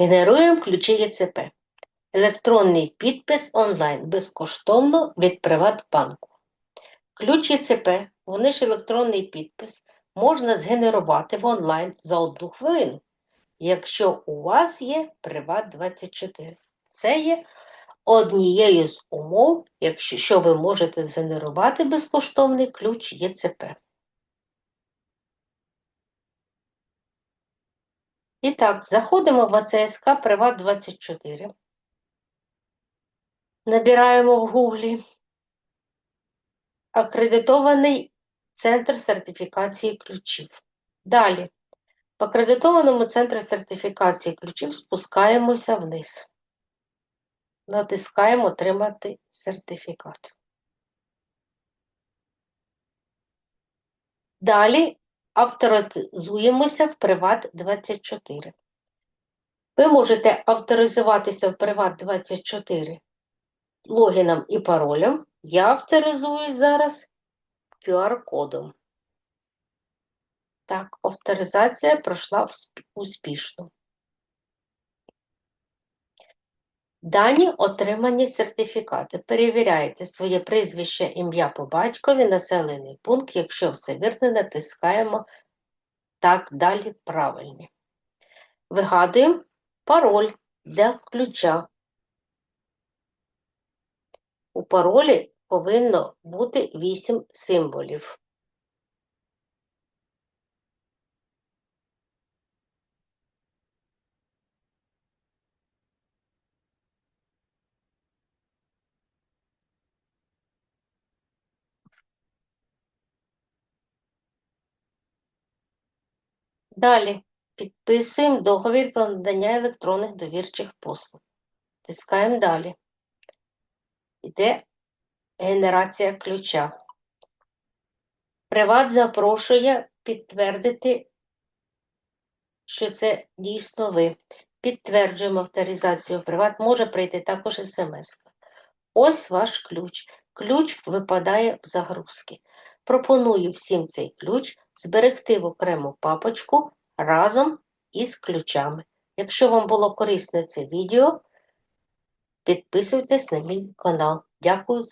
Генеруємо ключі ЄЦП. Електронний підпис онлайн безкоштовно від Приватбанку. Ключ ЄЦП, вони ж електронний підпис, можна згенерувати в онлайн за одну хвилину, якщо у вас є Приват24. Це є однією з умов, якщо що ви можете згенерувати безкоштовний ключ ЄЦП. І так, заходимо в АЦСК Приват24. Набираємо в Гуглі акредитований центр сертифікації ключів. Далі, в акредитованому центрі сертифікації ключів спускаємося вниз. Натискаємо Отримати сертифікат. Далі авторизуємося в Приват24. Ви можете авторизуватися в Приват24 логіном і паролем. Я авторизуюсь зараз QR-кодом. Так, авторизація пройшла успішно. Дані отримані сертифікати. Перевіряєте своє прізвище, ім'я по батькові, населений пункт. Якщо все вірно, натискаємо так далі правильні. Вигадуємо пароль для ключа. У паролі повинно бути 8 символів. Далі підписуємо договір про надання електронних довірчих послуг. Тискаємо далі. Іде генерація ключа. Приват запрошує підтвердити, що це дійсно ви. Підтверджуємо авторизацію. Приват може прийти також смс. Ось ваш ключ. Ключ випадає в загрузки. Пропоную всім цей ключ зберегти в окрему папочку разом із ключами. Якщо вам було корисне це відео, підписуйтесь на мій канал. Дякую